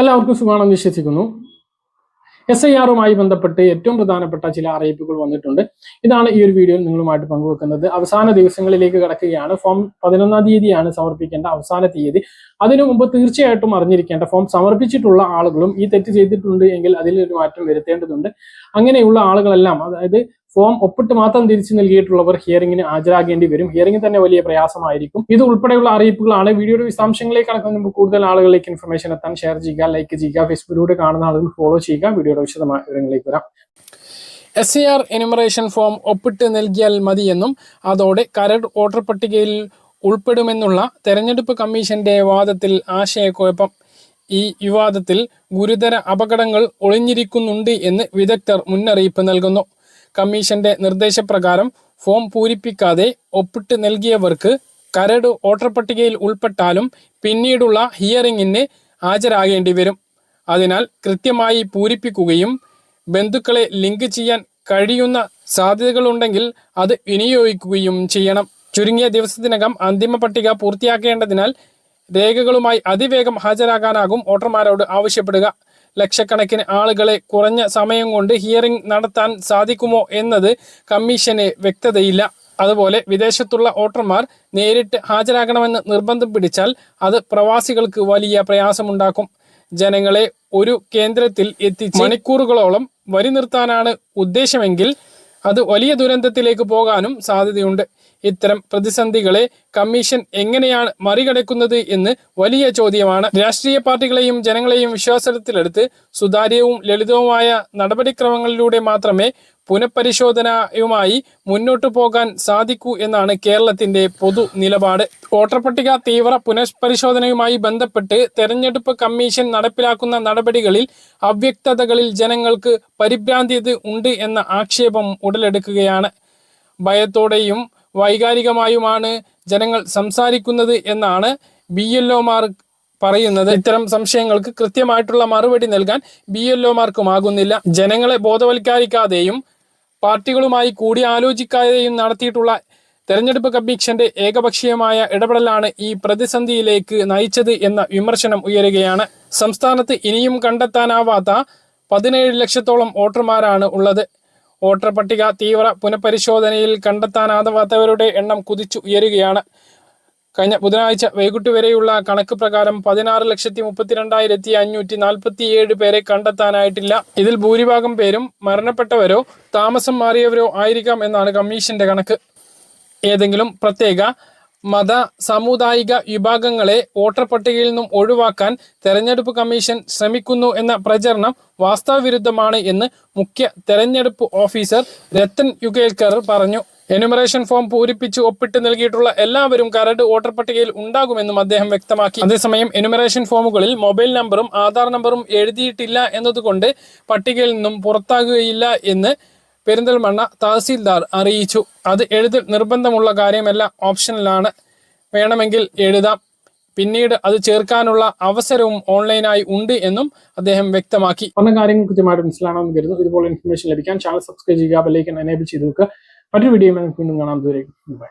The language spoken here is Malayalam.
എല്ലാവർക്കും സുഖമാണെന്ന് വിശ്വസിക്കുന്നു. എസ് ഐ ആറുമായി ബന്ധപ്പെട്ട് ഏറ്റവും പ്രധാനപ്പെട്ട ചില അറിയിപ്പുകൾ വന്നിട്ടുണ്ട്. ഇതാണ് ഈ ഒരു വീഡിയോയിൽ നിങ്ങളുമായിട്ട് പങ്കുവെക്കുന്നത്. അവസാന ദിവസങ്ങളിലേക്ക് കടക്കുകയാണ്. ഫോം പതിനൊന്നാം തീയതിയാണ് സമർപ്പിക്കേണ്ട അവസാന തീയതി. അതിനു മുമ്പ് തീർച്ചയായിട്ടും അറിഞ്ഞിരിക്കേണ്ട ഫോം സമർപ്പിച്ചിട്ടുള്ള ആളുകളും ഈ തെറ്റ് ചെയ്തിട്ടുണ്ട് എങ്കിൽ അതിൽ ഒരു മാറ്റം വരുത്തേണ്ടതുണ്ട്. അങ്ങനെയുള്ള ആളുകളെല്ലാം അതായത് ഫോം ഒപ്പിട്ട് മാത്രം തിരിച്ചു നൽകിയിട്ടുള്ളവർ ഹിയറിംഗിന് ഹാജരാകേണ്ടി വരും. ഹിയറിംഗിൽ തന്നെ വലിയ പ്രയാസമായിരിക്കും. ഇത് ഉൾപ്പെടെയുള്ള അറിയിപ്പുകളാണ്. വീഡിയോയുടെ വിശദാംശങ്ങളിലേക്ക് കടക്കുന്ന കൂടുതൽ ആളുകളിലേക്ക് ഇൻഫർമേഷൻ എത്താൻ ഷെയർ ചെയ്യുക ലൈക്ക് ചെയ്യുക ഫേസ്ബുക്കിലൂടെ കാണുന്ന ആളുകൾ ഫോളോ ചെയ്യുക. വീഡിയോയുടെ വിശദമായ വിവരങ്ങളിലേക്ക് വരാം. S C R enumeration form ഒപ്പിട്ട് നൽകിയാൽ മതിയെന്നും അതോടെ കരട് വോട്ടർ പട്ടികയിൽ ഉൾപ്പെടുമെന്നുള്ള തെരഞ്ഞെടുപ്പ് കമ്മീഷന്റെ വാദത്തിൽ ആശയക്കുഴപ്പം. ഈ വിവാദത്തിൽ ഗുരുതര അപകടങ്ങൾ ഒളിഞ്ഞിരിക്കുന്നുണ്ട് എന്ന് വിദഗ്ധർ മുന്നറിയിപ്പ് നൽകുന്നു. കമ്മീഷന്റെ നിർദ്ദേശപ്രകാരം ഫോം പൂരിപ്പിക്കാതെ ഒപ്പിട്ട് നൽകിയവർക്ക് കരട് വോട്ടർ പട്ടികയിൽ ഉൾപ്പെട്ടാലും പിന്നീടുള്ള ഹിയറിംഗിന് ഹാജരാകേണ്ടി വരും. അതിനാൽ കൃത്യമായി പൂരിപ്പിക്കുകയും ബന്ധുക്കളെ ലിങ്ക് ചെയ്യാൻ കഴിയുന്ന സാധ്യതകളുണ്ടെങ്കിൽ അത് വിനിയോഗിക്കുകയും ചെയ്യണം. ചുരുങ്ങിയ ദിവസത്തിനകം അന്തിമ പട്ടിക പൂർത്തിയാക്കേണ്ടതിനാൽ രേഖകളുമായി അതിവേഗം ഹാജരാകാനാകും വോട്ടർമാരോട് ആവശ്യപ്പെടുക. ലക്ഷക്കണക്കിന് ആളുകളെ കുറഞ്ഞ സമയം കൊണ്ട് ഹിയറിംഗ് നടത്താൻ സാധിക്കുമോ എന്നത് കമ്മീഷന് വ്യക്തതയില്ല. അതുപോലെ വിദേശത്തുള്ള വോട്ടർമാർ നേരിട്ട് ഹാജരാകണമെന്ന് നിർബന്ധം പിടിച്ചാൽ അത് പ്രവാസികൾക്ക് വലിയ പ്രയാസമുണ്ടാക്കും. ജനങ്ങളെ ഒരു കേന്ദ്രത്തിൽ എത്തിച്ച് മണിക്കൂറുകളോളം വരി നിർത്താനാണ് ഉദ്ദേശമെങ്കിൽ അത് വലിയ ദുരന്തത്തിലേക്ക് പോകാനും സാധ്യതയുണ്ട്. ഇത്തരം പ്രതിസന്ധികളെ കമ്മീഷൻ എങ്ങനെയാണ് മറികടക്കുന്നത് എന്ന് വലിയ ചോദ്യമാണ്. രാഷ്ട്രീയ പാർട്ടികളെയും ജനങ്ങളെയും വിശ്വാസത്തിലെടുത്ത് സുതാര്യവും ലളിതവുമായ നടപടിക്രമങ്ങളിലൂടെ മാത്രമേ പുനഃപരിശോധനയുമായി മുന്നോട്ടു പോകാൻ സാധിക്കൂ എന്നാണ് കേരളത്തിന്റെ പൊതു നിലപാട്. വോട്ടർ പട്ടിക തീവ്ര പുനഃപരിശോധനയുമായി ബന്ധപ്പെട്ട് തെരഞ്ഞെടുപ്പ് കമ്മീഷൻ നടപ്പിലാക്കുന്ന നടപടികളിൽ അവ്യക്തതകളിൽ ജനങ്ങൾക്ക് പരിഭ്രാന്തിയത് ഉണ്ട് എന്ന ആക്ഷേപം ഉടലെടുക്കുകയാണ്. ഭയത്തോടെയും വൈകാരികമായുമാണ് ജനങ്ങൾ സംസാരിക്കുന്നത് എന്നാണ് ബി എൽ ഒമാർ പറയുന്നത്. ഇത്തരം സംശയങ്ങൾക്ക് കൃത്യമായിട്ടുള്ള മറുപടി നൽകാൻ ബി എൽ ഒമാർക്കുമാകുന്നില്ല ജനങ്ങളെ ബോധവൽക്കരിക്കാതെയും പാർട്ടികളുമായി കൂടിയാലോചിക്കാതെയും നടത്തിയിട്ടുള്ള തെരഞ്ഞെടുപ്പ് കമ്മീഷന്റെ ഏകപക്ഷീയമായ ഇടപെടലാണ് ഈ പ്രതിസന്ധിയിലേക്ക് നയിച്ചത് എന്ന വിമർശനം ഉയരുകയാണ്. സംസ്ഥാനത്ത് ഇനിയും കണ്ടെത്താനാവാത്ത പതിനേഴ് ലക്ഷത്തോളം വോട്ടർമാരാണ് ഉള്ളത്. വോട്ടർ പട്ടിക തീവ്ര പുനഃപരിശോധനയിൽ കണ്ടെത്താനാവാത്തവരുടെ എണ്ണം കുതിച്ചു ഉയരുകയാണ്. കഴിഞ്ഞ ബുധനാഴ്ച വൈകിട്ട് വരെയുള്ള കണക്ക് പ്രകാരം പതിനാറ് ലക്ഷത്തി മുപ്പത്തിരണ്ടായിരത്തി അഞ്ഞൂറ്റി നാൽപ്പത്തി ഏഴ് പേരെ കണ്ടെത്താനായിട്ടില്ല. ഇതിൽ ഭൂരിഭാഗം പേരും മരണപ്പെട്ടവരോ താമസം മാറിയവരോ ആയിരിക്കാം എന്നാണ് കമ്മീഷന്റെ കണക്ക്. ഏതെങ്കിലും പ്രത്യേക മത സാമുദായിക വിഭാഗങ്ങളെ വോട്ടർ പട്ടികയിൽ നിന്നും ഒഴിവാക്കാൻ തെരഞ്ഞെടുപ്പ് കമ്മീഷൻ ശ്രമിക്കുന്നു എന്ന പ്രചരണം വാസ്തവവിരുദ്ധമാണ് എന്ന് മുഖ്യ തെരഞ്ഞെടുപ്പ് ഓഫീസർ രത്തൻ യുഗേൽക്കർ പറഞ്ഞു. എനുമറേഷൻ ഫോം പൂരിപ്പിച്ച് ഒപ്പിട്ട് നൽകിയിട്ടുള്ള എല്ലാവരും കരട് വോട്ടർ പട്ടികയിൽ ഉണ്ടാകുമെന്നും അദ്ദേഹം വ്യക്തമാക്കി. അതേസമയം എന്യൂമറേഷൻ ഫോമുകളിൽ മൊബൈൽ നമ്പറും ആധാർ നമ്പറും എഴുതിയിട്ടില്ല എന്നതുകൊണ്ട് പട്ടികയിൽ നിന്നും പുറത്താകുകയില്ല എന്ന് പെരിന്തൽമണ്ണ തഹസീൽദാർ അറിയിച്ചു. അത് എഴുതിൽ നിർബന്ധമുള്ള കാര്യമല്ല ഓപ്ഷനിലാണ്. വേണമെങ്കിൽ എഴുതാം. പിന്നീട് അത് ചേർക്കാനുള്ള അവസരവും ഓൺലൈനായി ഉണ്ട് എന്നും അദ്ദേഹം വ്യക്തമാക്കി. കാര്യങ്ങൾ കൃത്യമായിട്ട് മനസ്സിലാണെന്ന് കരുതുന്നു. ഇതുപോലെ ഇൻഫർമേഷൻ ലഭിക്കാൻ ചാനൽ സബ്സ്ക്രൈബ് ചെയ്യുക ബെല്ലൈക്കൻ എനേബിൾ ചെയ്ത് വെക്കുക. മറ്റൊരു വീഡിയോ വീണ്ടും കാണാം. ബൈ